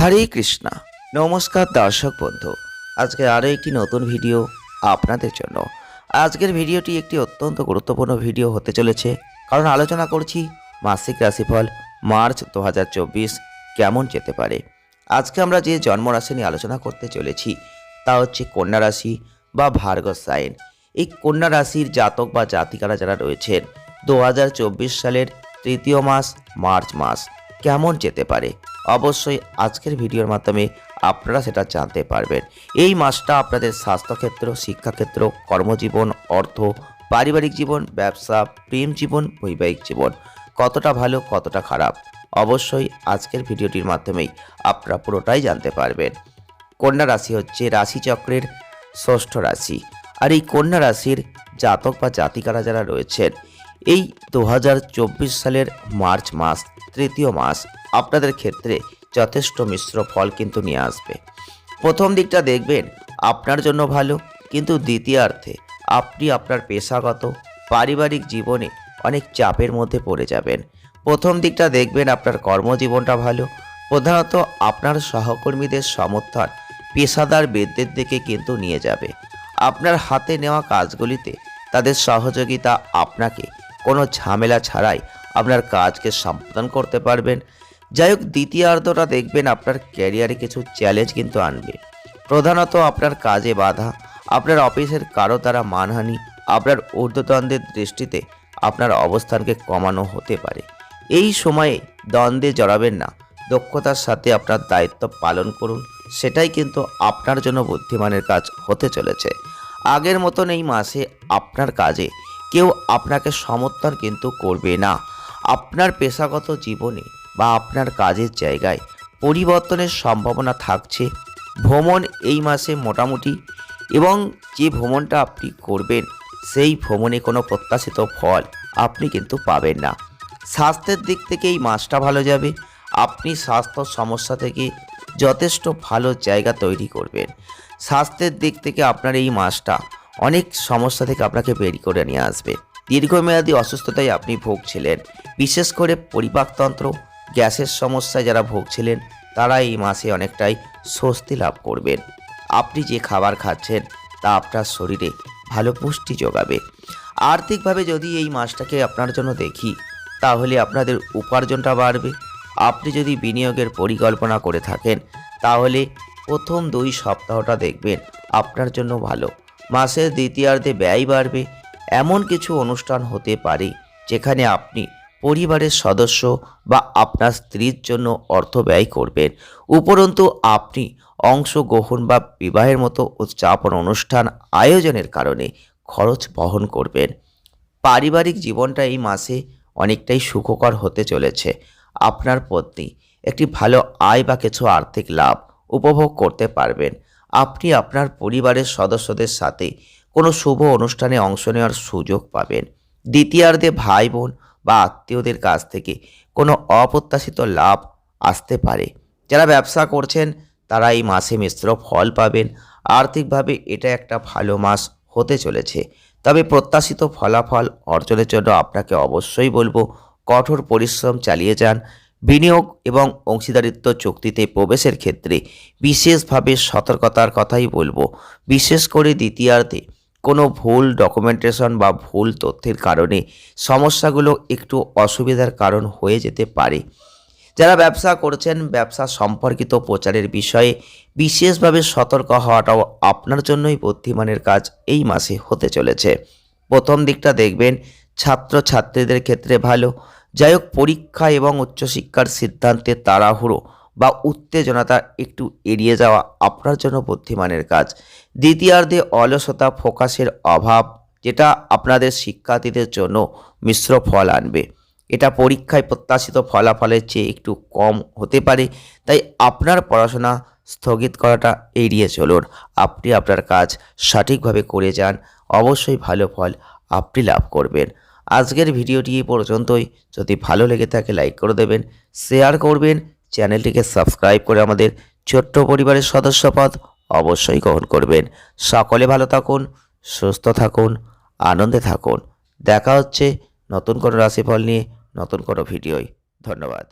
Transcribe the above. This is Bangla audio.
হরে কৃষ্ণা। নমস্কার দর্শক বন্ধু। আজকে আরও একটি নতুন ভিডিও আপনাদের জন্য। আজকের ভিডিওটি একটি অত্যন্ত গুরুত্বপূর্ণ ভিডিও হতে চলেছে। কারণ আলোচনা করছি মাসিক রাশিফল, মার্চ দু হাজার চব্বিশ কেমন যেতে পারে। আজকে আমরা যে জন্মরাশি নিয়ে আলোচনা করতে চলেছি, তা হচ্ছে কন্যা রাশি বা ভার্গ সাইন। এই কন্যা রাশির জাতক বা জাতিকারা যারা রয়েছেন, দু হাজার চব্বিশ সালের তৃতীয় মাস, মার্চ মাস, কেমন যেতে পারে? অবশ্যই আজকের ভিডিওর মাধ্যমে আপনারা সেটা জানতে পারবেন। এই মাসটা আপনাদের স্বাস্থ্যক্ষেত্র, শিক্ষাক্ষেত্র, কর্মজীবন, অর্থ, পারিবারিক জীবন, ব্যবসা, প্রেম জীবন, বৈবাহিক জীবন, কতটা ভালো, কতটা খারাপ, অবশ্যই আজকের ভিডিওটির মাধ্যমেই আপনারা পুরোটাই জানতে পারবেন। কন্যা রাশি হচ্ছে রাশিচক্রের ষষ্ঠ রাশি। আর এই কন্যা রাশির জাতক বা জাতিকারা যারা রয়েছেন এই দু হাজার চব্বিশ সালের মার্চ মাস, তৃতীয় মাস আপনাদের ক্ষেত্রে যথেষ্ট মিশ্র ফল কিন্তু নিয়ে আসবে। প্রথম দিকটা দেখবেন, আপনার জন্য ভালো, কিন্তু দ্বিতীয়ার্থে আপনি আপনার পেশাগত, পারিবারিক জীবনে অনেক চাপের মধ্যে পড়ে যাবেন। প্রথম দিকটা দেখবেন আপনার কর্মজীবনটা ভালো, প্রধানত আপনার সহকর্মীদের সমর্থন পেশাদার বেদদের দিকে কিন্তু নিয়ে যাবে। আপনার হাতে নেওয়া কাজগুলিতে তাদের সহযোগিতা আপনাকে কোনো ঝামেলা ছাড়াই আপনার কাজকে সম্পাদন করতে পারবেন। যাই হোক, দ্বিতীয়ার্ধটা দেখবেন আপনার ক্যারিয়ারে কিছু চ্যালেঞ্জ কিন্তু আনবে। প্রধানত আপনার কাজে বাধা, আপনার অফিসের কারও দ্বারা মানহানি, আপনার ঊর্ধ্বতনদের দৃষ্টিতে আপনার অবস্থানকে কমানো হতে পারে। এই সময়ে দ্বন্দ্বে জড়াবেন না, দক্ষতার সাথে আপনার দায়িত্ব পালন করুন, সেটাই কিন্তু আপনার জন্য বুদ্ধিমানের কাজ হতে চলেছে। আগের মতন এই মাসে আপনার কাজে কেউ আপনাকে সমর্থন কিন্তু করবে না। আপনার পেশাগত জীবনে বা আপনার কাজের জায়গায় পরিবর্তনের সম্ভাবনা থাকছে। ভ্রমণ এই মাসে মোটামুটি এবং যে ভ্রমণটা আপনি করবেন, সেই ভ্রমণে কোনো প্রত্যাশিত ফল আপনি কিন্তু পাবেন না। স্বাস্থ্যের দিক থেকে এই মাসটা ভালো যাবে। আপনি স্বাস্থ্য সমস্যা থেকে যথেষ্ট ভালো জায়গা তৈরি করবেন। স্বাস্থ্যের দিক থেকে আপনার এই মাসটা অনেক সমস্যা থেকে আপনাকে বের করে নিয়ে আসবে। দীর্ঘমেয়াদী অসুস্থতায় আপনি ভুগছিলেন। বিশেষ করে পরিপাকতন্ত্র, গ্যাসের সমস্যায় যারা ভুগছিলেন তারা এই মাসে অনেকটাই স্বস্তি লাভ করবেন। আপনি যে খাবার খাচ্ছেন, তা আপনার শরীরে ভালো পুষ্টি যোগাবে। আর্থিকভাবে যদি এই মাসটাকে আপনার জন্য দেখি, তাহলে আপনাদের উপার্জনটা বাড়বে। আপনি যদি বিনিয়োগের পরিকল্পনা করে থাকেন, তাহলে প্রথম দুই সপ্তাহটা দেখবেন আপনার জন্য ভালো। মাসের দ্বিতীয়ার্ধে ব্যয় বাড়বে। এমন কিছু অনুষ্ঠান হতে পারে যেখানে আপনি পরিবারের সদস্য বা আপনার স্ত্রীর জন্য অর্থ ব্যয় করবেন। উপরন্তু আপনি অংশগ্রহণ বা বিবাহের মতো উদযাপন অনুষ্ঠান আয়োজনের কারণে খরচ বহন করবেন। পারিবারিক জীবনটা এই মাসে অনেকটাই সুখকর হতে চলেছে। আপনার পত্নী একটি ভালো আয় বা কিছু আর্থিক লাভ উপভোগ করতে পারবেন। আপনি আপনার পরিবারের সদস্যদের সাথে কোনো শুভ অনুষ্ঠানে অংশ নেওয়ার সুযোগ পাবেন। দ্বিতীয়ার্ধে ভাই বোন বা আত্মীয়দের কাছ থেকে কোনো অপ্রত্যাশিত লাভ আসতে পারে। যারা ব্যবসা করছেন, তারা এই মাসে মিশ্র ফল পাবেন। আর্থিকভাবে এটা একটা ভালো মাস হতে চলেছে। তবে প্রত্যাশিত ফলাফল অর্জনের জন্য আপনাকে অবশ্যই বলব, কঠোর পরিশ্রম চালিয়ে যান। বিনিয়োগ এবং অংশীদারিত্ব চুক্তিতে প্রবেশের ক্ষেত্রে বিশেষভাবে সতর্কতার কথাই বলব। বিশেষ করে দ্বিতীয়ার্ধে কোনো ভুল ডকুমেন্টেশন বা ভুল তথ্যের কারণে সমস্যাগুলো একটু অসুবিধার কারণ হয়ে যেতে পারে। যারা ব্যবসা করছেন, ব্যবসা সম্পর্কিত প্রচারের বিষয়ে বিশেষভাবে সতর্ক হওয়াটাও আপনার জন্যই বুদ্ধিমানের কাজ এই মাসে হতে চলেছে। প্রথম দিকটা দেখবেন, ছাত্রছাত্রীদের ক্ষেত্রে ভালো যাই হোক, পরীক্ষা এবং উচ্চশিক্ষার সিদ্ধান্তে তাড়াহুড়ো বা উত্তেজনতা একটু এড়িয়ে যাওয়া আপনার জন্য বুদ্ধিমানের কাজ। দ্বিতীয়ার্ধে অলসতা ফোকাসের অভাব, যেটা আপনাদের শিক্ষার্থীদের জন্য মিশ্র ফল আনবে। এটা পরীক্ষায় প্রত্যাশিত ফলাফলের চেয়ে একটু কম হতে পারে, তাই আপনার পড়াশোনা স্থগিত করাটা এড়িয়ে চলুন। আপনি আপনার কাজ সঠিকভাবে করে যান, অবশ্যই ভালো ফল আপনি লাভ করবেন। আজকের ভিডিওটি এই পর্যন্তই। যদি ভালো লেগে থাকে, লাইক করে দেবেন, শেয়ার করবেন, চ্যানেলটিকে সাবস্ক্রাইব করে আমাদের ছোট্ট পরিবারের সদস্যপদ অবশ্যই গ্রহণ করবেন। সকলে ভালো থাকুন, সুস্থ থাকুন, আনন্দে থাকুন। দেখা হচ্ছে নতুন কোনো রাশিফল নিয়ে নতুন কোনো ভিডিওয়। ধন্যবাদ।